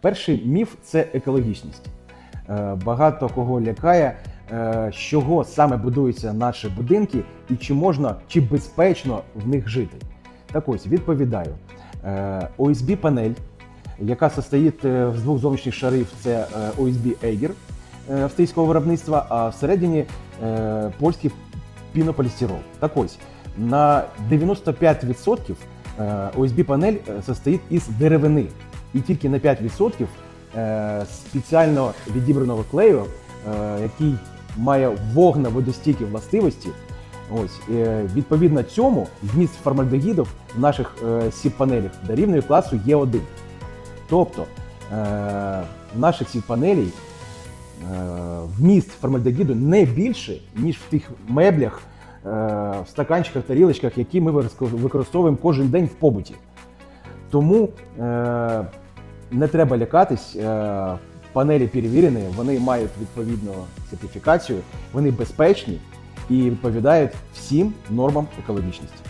Перший міф це екологічність. Е, Багато кого лякає, е, з чого саме будуються наші будинки і чи можна, чи безпечно в них жити. Так ось відповідаю. Е, OSB панель, яка состоїть е, з двох зовнішніх шарів, це е, OSB Eiger е, австрійського виробництва, а всередині е, польський пінополістирол. Так ось на 95% е, OSB панель е, состоїть із деревини, і тільки на 5% е, спеціально відібраного клею, е, який має вогневодостійкі властивості. Ось е, відповідно цьому вміст формальдегідів в наших сіп-панелях дорівнює класу Е1. Тобто в наших сіп-панелей вміст формальдегіду не більше, ніж в тих меблях, в стаканчиках, тарілочках, які ми використовуємо кожен день в побуті. Тому е, не треба лякатись. Е, панелі перевірені, вони мають відповідну сертифікацію, вони безпечні і відповідають всім нормам екологічності.